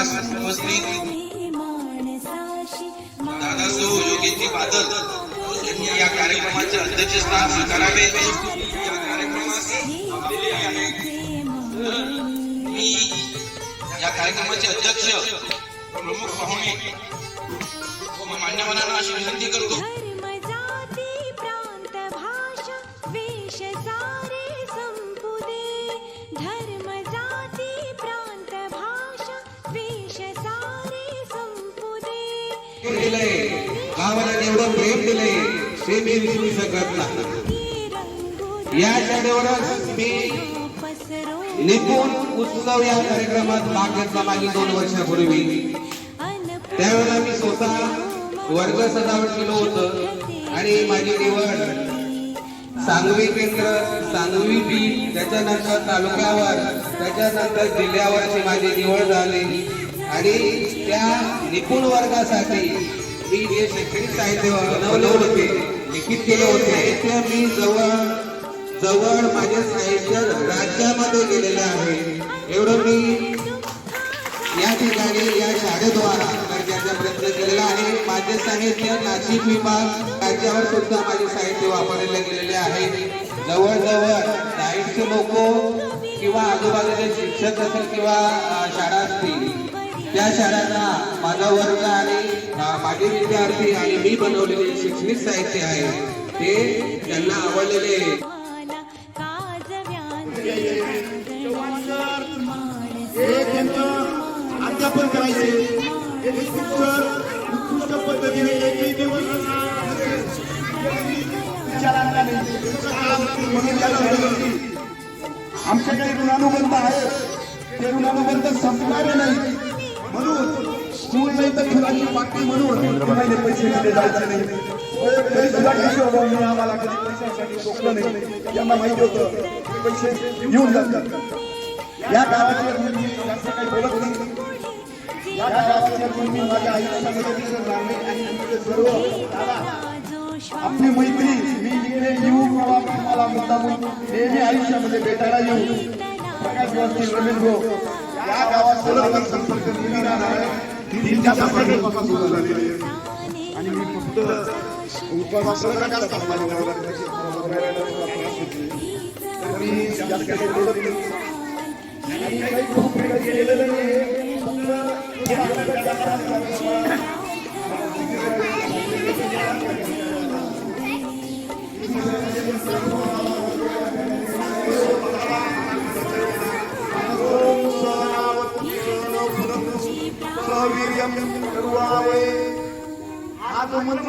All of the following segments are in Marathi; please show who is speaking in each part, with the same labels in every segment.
Speaker 1: या कार्यक्रमास उपस्थित
Speaker 2: माणसाशी
Speaker 1: दादासो योगेंद्र बादल यांनी या कार्यक्रमाचे अध्यक्षस्थान स्वीकारावे. या कार्यक्रमास मी या कार्यक्रमाचे अध्यक्ष प्रमुख पाहुणे. व मान्यवरांना अशी विनंती करतो.
Speaker 3: दिलंय गावाला एवढं प्रेम दिलंय ते मी विसरू शकत नाही. या शाळेवरच मी निपुण उत्सव या कार्यक्रमात भाग घेतला मागील दोन वर्षापूर्वी. त्यावेळेला मी स्वतः वर्ग सजावट केलं होतं आणि माझी निवड सांगवी केंद्र सांगवी बी त्याच्यानंतर तालुक्यावर त्याच्यानंतर जिल्ह्यावर माझी निवड झाली. आणि त्या निपुण वर्गासाठी मी जे शैक्षणिक साहित्य बनवले होते लिखित केले होते ते मी जवळ जवळ माझे साहित्य राज्यामध्ये गेलेले आहे. एवढं मी या ठिकाणी या शाळेद्वारा करण्याचा प्रयत्न केलेला आहे. माझे साहित्य नाशिक विभाग राज्यावर सुद्धा माझे साहित्य वापरले गेलेले आहे. जवळजवळ साहित्य लोक किंवा आजूबाजूचे शिक्षक असतील किंवा शाळा असतील त्या शाळांना माझा वर्ग आणि माझे विद्यार्थी आणि मी बनवलेले शैक्षणिक साहित्य आहे. ते त्यांना आवडलेले.
Speaker 4: अध्यापन करायचे उत्कृष्ट पद्धतीने एकही दिवस आमच्याकडे ऋणानुबंध आहे ते ऋणानुबंध संपणारे नाही म्हणून स्कूल नाही तर फुलांची पाठी म्हणून तुम्हाला पैसे दिले जायचे नाही. तरी सुद्धा आम्हाला कधी पैशासाठी रोखलं नाही. माहिती होतं पैसे जातात. या गावाच्या मुली जास्त काही बोलत नाही या माझ्या आयुष्यामध्ये सर्व आपली मैत्री मी इकडे येऊ किंवा मला मुद्दा नेहमी आयुष्यामध्ये भेटायला येऊ. प्रकाश वस्ती रमेश भाऊ या गावात संपर्क राहणार आहे तीन चार सुरू झालेली आहे. आणि मी फक्त उपवासाला जास्त मी जास्त काही बोलत नाही काही खूप नाही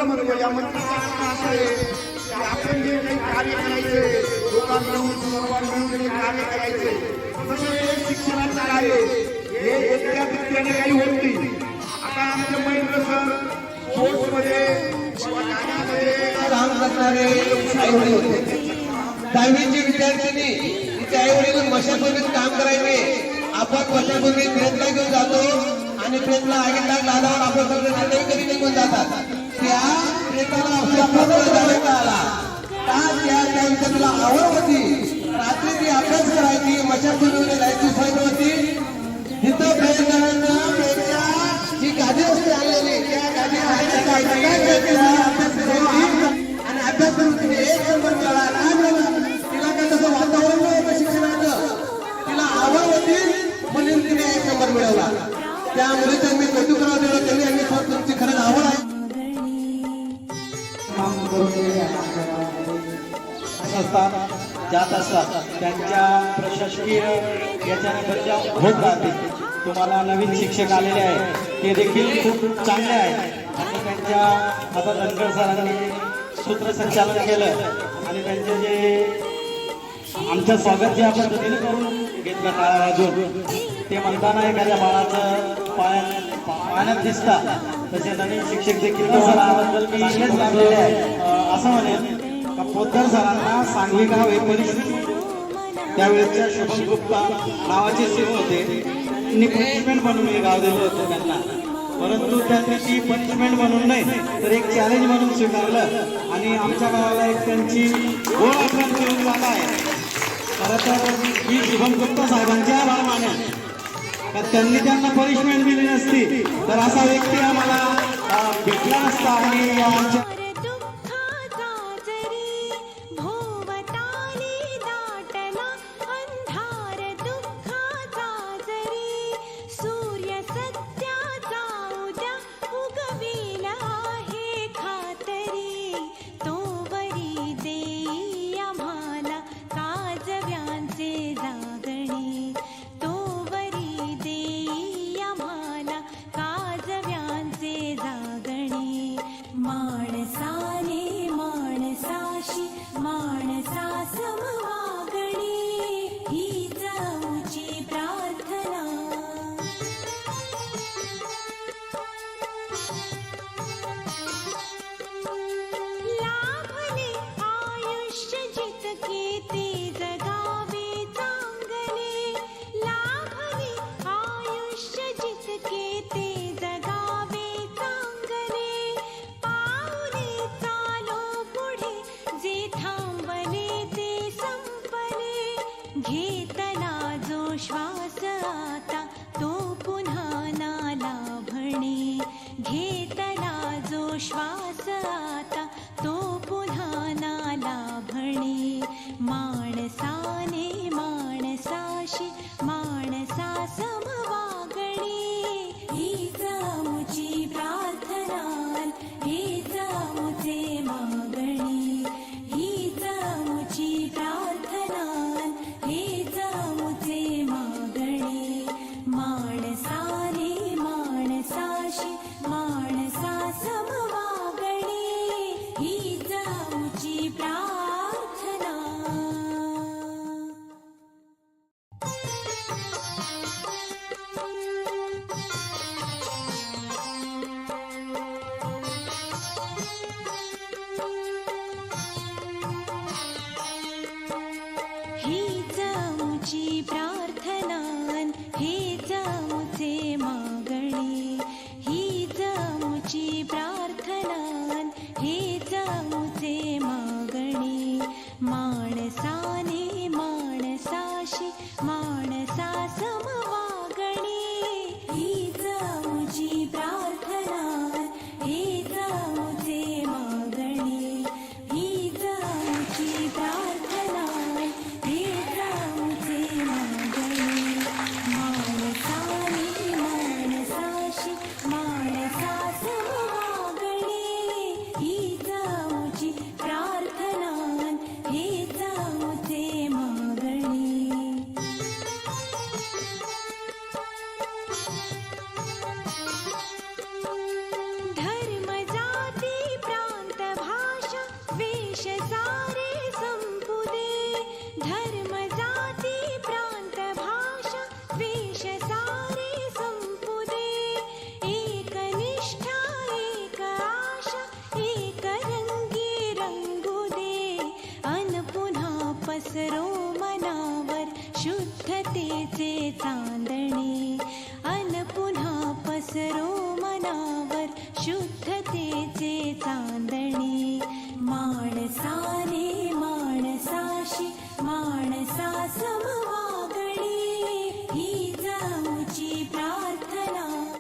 Speaker 4: हा म्हणतो या मंत्राचा आहे की आपण जे काही कार्य करायचे लोकांना कार्य करायचे तसं हे शिक्षणाचं हे एकट्या काही होत नाही. आता आमचे महेंद्र सर स्पोर्ट्समध्ये किंवा गाण्यामध्ये
Speaker 3: काम करणारे आईवडील होते आईवडील काम करायचे. आपण मशाभूमीत प्रेतला घेऊन जातो आणि प्रेतला आगीत लाग लावल्यावर आपण सगळे नातेवाईक कधी निघून जातात. त्या प्रेताला आपल्या पत्र जाण्याचा आला का त्या त्यांच्या तिला आवड होती रात्री ती अभ्यास करायची मशा बनवली जायची सोय होती तिथं प्रेतकारांना प्रेतच्या जी गादी असते आलेली त्या गादीवर अभ्यास करायची. आणि अभ्यास करून तिने एक नंबर मिळाला काय मिळाला. तिला काय तसं वातावरण नव्हतं शिक्षणाचं. तिला आवड होती म्हणून तिने एक नंबर मिळवला. त्या मुलीचं मी कौतुक करावं तेवढं त्यांनी आम्ही तुमची
Speaker 5: संस्थान जात असतात त्यांच्या प्रशासकीय याच्याने बचाव होत राहते तुम्हाला नवीन शिक्षक आलेले आहेत. ते देखील खूप चांगले आहेत. आणि त्यांच्या आता धनकर सरांनी सूत्रसंचालन केलं. आणि त्यांचे जे आमचं स्वागत जे आपण पद्धतीने करून घेतलं काळाराजून ते म्हणताना एखाद्या बाळाचं पाण्यात पाण्यात दिसतात तसे नवीन शिक्षक देखील मी असं म्हणेल का पोद्दार सरांना सांगली गाव हे परिस्थिती त्यावेळेसच्या शुभम गुप्ता नावाचे सिंह होते. पनिशमेंट म्हणून हे गाव दिलं होतं त्यांना. परंतु त्यांनी ती पनिशमेंट म्हणून नाही तर एक चॅलेंज म्हणून स्वीकारलं. आणि आमच्या गावाला एक त्यांची गोळ आहे. खरं तर मी शुभम गुप्ता साहेबांचे आभार मानेन का त्यांनी त्यांना पनिशमेंट दिली नसती तर असा व्यक्ती आम्हाला भेटला असता आणि आमच्या
Speaker 2: mom